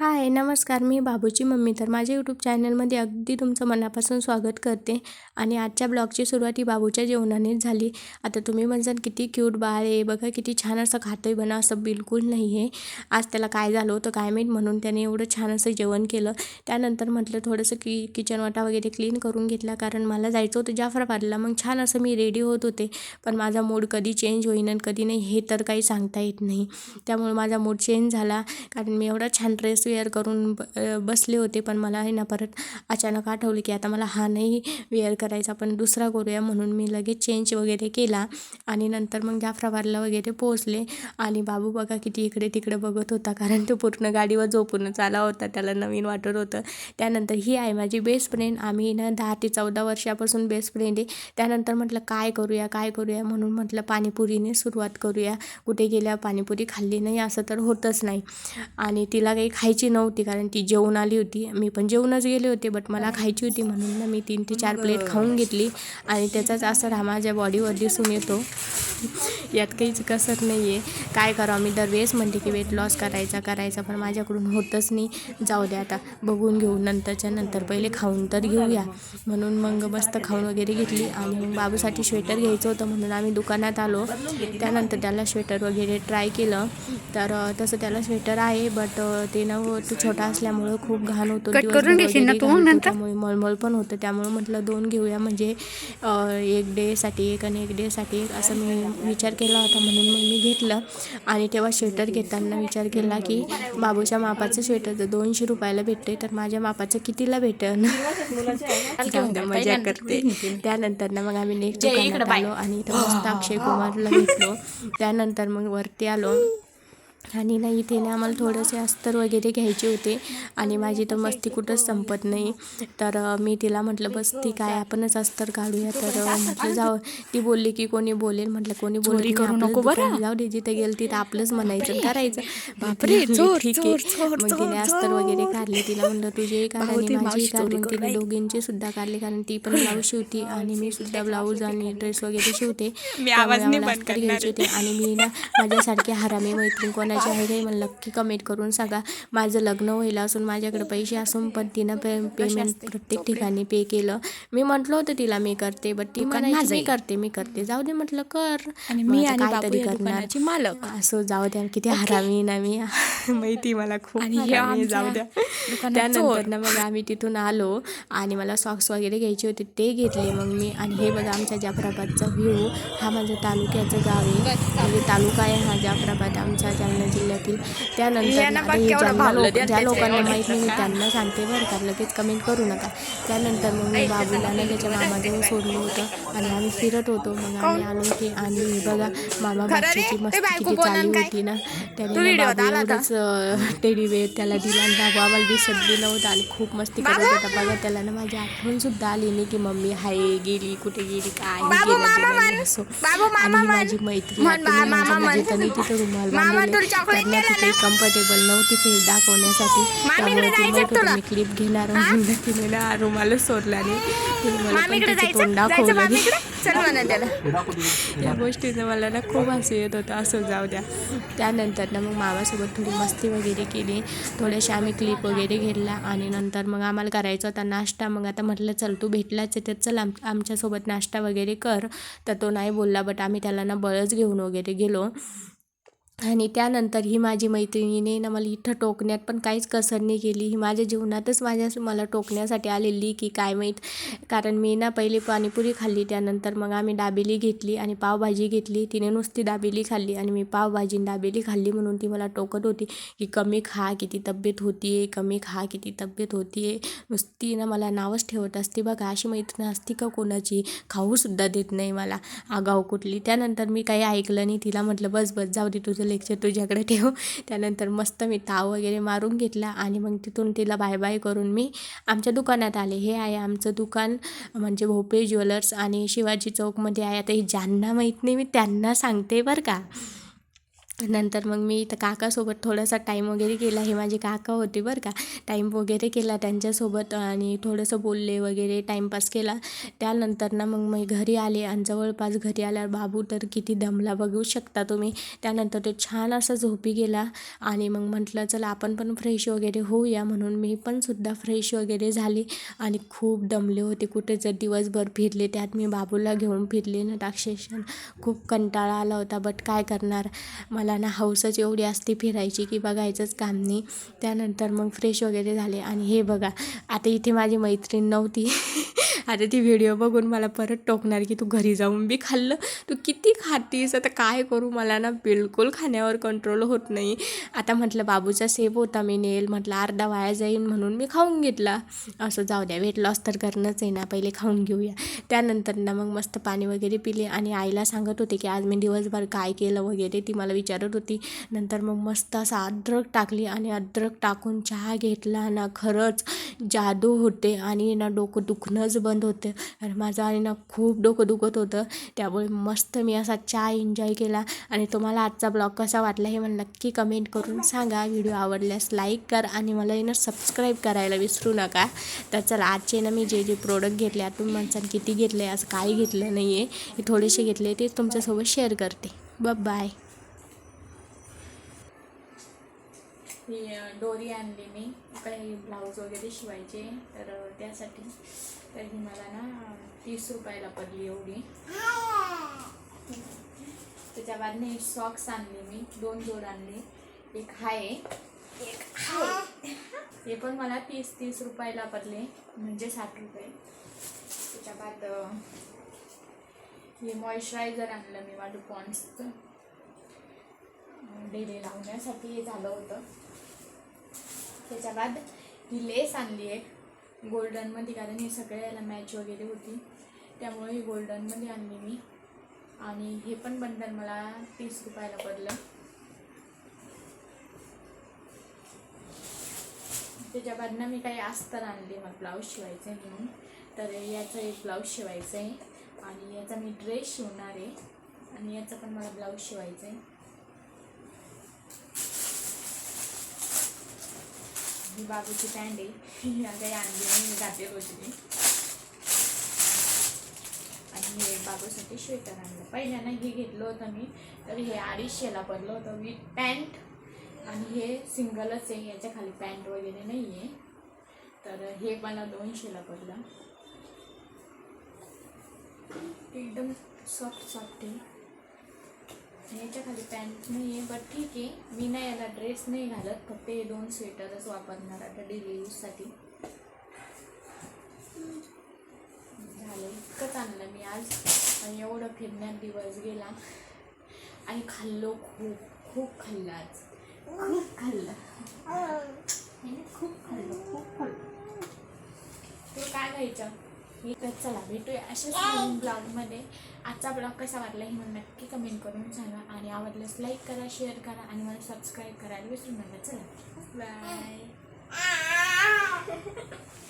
हाय नमस्कार. मी बाबूची मम्मी. तर माझ्या यूट्यूब चॅनलमध्ये अगदी तुमचं मनापासून स्वागत करते. आणि आजच्या ब्लॉगची सुरुवात ही बाबूच्या जेवणानेच झाली. आता तुम्ही म्हणसाल किती क्यूट बाळ आहे. बघा किती छान असं खातोय बना असं बिलकुल नाही आहे आज त्याला काय झालं होतं काय माहीत म्हणून त्याने एवढं छान असं जेवण केलं. त्यानंतर म्हटलं थोडंसं की किचन वाटा वगैरे क्लीन करून घेतला. कारण मला जायचं होतं जाफराबादला. मग छान असं मी रेडी होत होते. पण माझा मूड कधी चेंज होईन आणि कधी नाही हे तर काही सांगता येत नाही. त्यामुळे माझा मूड चेंज झाला. कारण मी एवढा छान ड्रेस वेअर करून ब बसले होते पण मला आहे ना परत अचानक आठवले की आता मला हा नाही वेअर करायचा पण दुसरा करूया म्हणून मी लगेच चेंज वगैरे केला. आणि नंतर मग जाफराबादला वगैरे पोहोचले आणि बाबू बघा किती इकडे तिकडे बघत होता कारण तो पूर्ण गाडीवर झोपूनच आला होता त्याला नवीन वाटत होतं. त्यानंतर ही आहे माझी बेस्ट फ्रेंड आम्ही ना दहा ते चौदा वर्षापासून बेस्ट फ्रेंड आहे. त्यानंतर म्हटलं काय करूया काय करूया? म्हणून म्हटलं पाणीपुरीने सुरुवात करूया. कुठे गेल्या पाणीपुरी खाल्ली नाही असं तर होतच नाही. आणि तिला काही खायची नव्हती कारण ती जेवून आली होती. मी पण जेवूनच गेले होते बट मला खायची होती म्हणून ना मी तीन ते चार प्लेट खाऊन घेतली. आणि त्याचाच असर हा माझ्या बॉडीवर दिसून येतो. यात काहीच कसर नाही आहे काय करावं? मी दरवेळेस म्हणते की वेट लॉस करायचा करायचा पण माझ्याकडून होतच नाही. जाऊ द्या आता बघून घेऊ. नंतरच्या नंतर पहिले खाऊन तर घेऊया. म्हणून मग मस्त खाऊन वगैरे घेतली. आणि बाबूसाठी स्वेटर घ्यायचं होतं म्हणून आम्ही दुकानात आलो. त्यानंतर त्याला स्वेटर वगैरे ट्राय केलं. तर तसं त्याला स्वेटर आहे बट ते ना तो छोटा असल्यामुळं खूप घाण होतो. कट दिवसभर करून घेशील ना वगैरे तू घालतो, नंतर? त्यामुळे मळमळ पण होतं. त्यामुळे म्हटलं दोन घेऊया. म्हणजे एक डेसाठी एक आणि एक डेसाठी एक असं मी विचार केला होता. म्हणून मग मी घेतलं. आणि तेव्हा स्वेटर घेताना विचार केला की बाबूच्या मापाचं स्वेटर जर दोनशे रुपयाला भेटते तर माझ्या मापाचं कितीला द्या, मजा करते. त्यानंतर ना मग आम्ही नेक्स्ट दुकानात आलो आणि इथं मस्त अक्षय कुमारला भेटलो. त्यानंतर मग वरती आलो. आणि ना इथे ना आम्हाला थोडेसे अस्तर वगैरे घ्यायचे होते. आणि माझी तर मस्ती कुठंच संपत नाही. तर मी तिला म्हटलं बस ती काय आपणच अस्तर काढूया. तर म्हटलं जाऊ. ती बोलली की कोणी बोलेल म्हटलं कोणी बोलेल करू नको बरं. जाऊ दे जिथे गेलं तिथं आपलंच म्हणायचं करायचं. बापरे, म्हटलं, ठीक आहे. मग तिने अस्तर. वगैरे काढले तिला म्हणलं तुझे काढ. आणि माझी काढ. मग तिने. दोघींचे सुद्धा काढले कारण ती पण ब्लाऊज शिवती आणि मी सुद्धा ब्लाऊज आणि ड्रेस वगैरे शिवते. नाही अस्तर घ्यायचे होते. आणि मी ना माझ्यासारखी हरामी मैत्रीण कोणाची आहे काही मला नक्की कमेंट करून सांगा. माझं लग्न होईल असून माझ्याकडे पैसे असून पण तिनं पे पेमेंट प्रत्येक ठिकाणी पे केलं. मी म्हटलं होतं तिला मी करते बट ती म्हणायची मी. करते मी करते. जाऊ दे म्हटलं कर. मी काहीतरी करणार. मालक. असं जाऊ द्या किती हरामी ना मी माहिती मला खूप जाऊ द्या. त्यानंतर ना मग आम्ही तिथून आलो आणि मला सॉक्स वगैरे घ्यायचे होते ते घेतले मग मी. आणि हे बघा आमच्या जाफराबादचा व्ह्यू हा माझं तालुक्याचं गाव आहे. म्हणजे तालुका आहे हा जाफराबाद. आमच्या जालना जिल्ह्यातील त्यानंतर ज्या लोकांना माहीत नाही? त्यांना सांगते बरं का लगेच कमेंट करू नका त्यानंतर मग मी बाबूला ना त्याच्या मामाजवळ सोडलं होतं आणि आम्ही फिरत होतो मग आम्ही आलो की आणि बघा मामा ते मस्त किती चालली? होती ना त्याने ना व्हिडिओत बाबू आला होता? एवढंच टेडी वेळ त्याला दिला आणि बाबू आम्हाला दिसत बी नव्हतं आणि खूप मस्ती करत होता बघा त्याला ना माझी आठवण सुद्धा आली नाही की मम्मी हाय गेली कुठे गेली काय गेलं. असो आणि. माझी. तनी तिथं रुमाल बांधलेले ती काही कम्फर्टेबल नव्हती फेस दाखवण्यासाठी. त्यामुळे ती? मी क्लिप घेणार म्हणून तिने ना रुमालच सोडला आणि तिने मला पण तिचं तोंड दाखवलं या गोष्टीचं मला ना खूप हसू येत होतं. असं जाऊ द्या. त्यानंतर ना मग मामासोबत थोडी मस्ती वगैरे केली. थोडेसे आम्ही क्लिप वगैरे घेतला आणि नंतर मग आम्हाला करायचा होता नाश्ता. मग आता म्हटलं चल तू भेटलाच आहे तर चल आम आमच्यासोबत नाश्ता वगैरे कर. तर तो नाही बोलला बट आम्ही त्याला ना बळच घेऊन वगैरे गेलो. आणि त्यानंतर ही माझी मैत्रिणीने ना मला इथं टोकण्यात पण काहीच कसर नाही केली. ही माझ्या जीवनातच माझ्या मला टोकण्यासाठी आलेली की काय माहीत. कारण मी ना पहिले पाणीपुरी खाल्ली त्यानंतर मग आम्ही दाबेली घेतली आणि पावभाजी घेतली. तिने नुसती दाबेली खाल्ली आणि मी पावभाजी दाबेली खाल्ली म्हणून ती मला टोकत होती की कमी खा किती तब्येत होती आहे कमी खा किती तब्येत होती आहे नुसती ना मला नावच ठेवत असते बघा अशी मैत्रीण असती का कोणाची? खाऊसुद्धा देत नाही मला. आगाव कुठली. त्यानंतर मी काही ऐकलं नाही तिला म्हटलं बस बस जाऊ दे तुझं लेक्चर तुझ्याकडे ठेव. त्यानंतर मस्त मी ताव वगैरे मारून घेतला आणि मग तिथून तिला बाय बाय करून मी आमच्या दुकानात आले. हे आहे आमचं दुकान म्हणजे भोपळे ज्वेलर्स आणि शिवाजी चौकमध्ये आहे. आता हे ज्यांना माहीत नाही मी त्यांना सांगते बरं का. नंतर मग मी इथं काकासोबत थोडासा टाईम वगैरे केला. हे माझे काका होते बरं का. टाईम वगैरे केला त्यांच्यासोबत आणि थोडंसं बोलले वगैरे टाईमपास केला. त्यानंतर ना मग मी घरी आले आणि जवळपास घरी आल्यावर बाबू तर किती दमला बघू शकता तुम्ही. त्यानंतर तो छान असा झोपी गेला आणि मग म्हटलं चला आपण पण फ्रेश वगैरे होऊया. म्हणून मी पण सुद्धा फ्रेश वगैरे झाली आणि खूप दमले होते. कुठे जर दिवसभर फिरले त्यात मी बाबूला घेऊन फिरले ना अक्षरशः खूप कंटाळा आला होता. बट काय करणार? मला ना हौसच एवढी असते फिरायची की बघायचंच काम नाही. त्यानंतर मग फ्रेश वगैरे झाले. आणि हे बघा आता इथे माझी मैत्रीण नव्हती. आता ती व्हिडिओ बघून मला परत टोकणार की तू घरी जाऊन बी खाल्लं. तू किती खातीस? आता काय करू? मला ना बिलकुल खाण्यावर कंट्रोल होत नाही. आता म्हटलं बाबूचा सेप होता मी नेल. म्हटलं अर्धा वाया जाईन म्हणून मी खाऊन घेतला. असं जाऊ द्या वेट लॉस तर करणंच आहे ना पहिले खाऊन घेऊया. त्यानंतर ना मग मस्त पाणी वगैरे पिले आणि आईला सांगत होते की आज मी दिवसभर काय केलं वगैरे ती मला विचारत होती. नंतर मग मस्त असा अद्रक टाकली आणि अद्रक टाकून चहा घेतला ना खरंच जादू होते आणि ना डोकं दुखणंच बंद होते. आणि माझं आणि ना खूप डोकं दुखत होतं. त्यामुळे मस्त मी असा चहा एन्जॉय केला. आणि तुम्हाला आजचा ब्लॉग कसा वाटला हे मला नक्की कमेंट करून सांगा. व्हिडिओ आवडल्यास लाईक कर आणि मला ना सबस्क्राईब करायला विसरू नका. तर चला आजचे ना मी जे जे प्रोडक्ट घेतले तुम्ही म्हणसान किती घेतले असं काही घेतलं नाही आहे हे थोडेसे घेतले ते तुमच्यासोबत शेअर करते. ब बाय ही डोरी आणली मी. काही ब्लाऊज वगैरे शिवायचे. तर त्यासाठी तर ही मला ना तीस रुपयाला पडली एवढी. त्याच्या बादने सॉक्स आणले मी दोन जोड आणले. एक हाय. एक हाय. हे पण मला तीस तीस रुपयाला पडले म्हणजे साठ रुपये. त्याच्या बाद हे मॉइश्चरायझर आणलं मी माझं पॉन्ड्सचं डेली लावण्यासाठी हे झालं होतं. त्याच्या बाद ही लेस आणली आहे गोल्डनमध्ये कारण हे सगळे याला मॅच वगैरे होती. त्यामुळे हे गोल्डनमध्ये आणली मी. आणि हे पण बंधन मला तीस रुपयाला पडलं. त्याच्या मी काही अस्तर आणले मला ब्लाऊज शिवायचं आहे म्हणून. तर याचं एक ब्लाऊज शिवायचं आहे आणि याचा मी ड्रेस शिवणार आहे. आणि याचं पण मला ब्लाऊज शिवायचं आहे ही बाबूची पॅन्ट आहे. ही काही आणली नाही मी घातली होती आणि हे बाबूसाठी स्वेटर आणलं पहिल्यानं हे घेतलं होतं मी तर हे अडीचशेला पडलं होतं विथ पॅन्ट आणि हे सिंगलच आहे याच्या खाली पॅन्ट वगैरे नाही आहे तर हे मला दोनशेला पडलं. एकदम सॉफ्ट सॉफ्ट आहे. याच्या खाली पॅन्ट नाही आहे बट ठीक आहे. मी नाही याला ड्रेस नाही घालत फक्त हे दोन स्वेटरच वापरणार आता डेली यूजसाठी झालं इतकंच आणलं मी आज. आणि एवढं फिरण्यात दिवस गेला. आणि खाल्लो खूप खूप खाल्लं आज. खूप खाल्लं. खूप खाल्लं खूप खाल्लं. तुला काय घ्यायचं तर चला भेटूया अशाच नवीन ब्लॉगमध्ये आजचा ब्लॉग कसा वाटला हे मला नक्की कमेंट करून सांगा. आणि आवडल्यास लाईक करा शेअर करा आणि मला सबस्क्राईब करायला विसरू नका. चला. बाय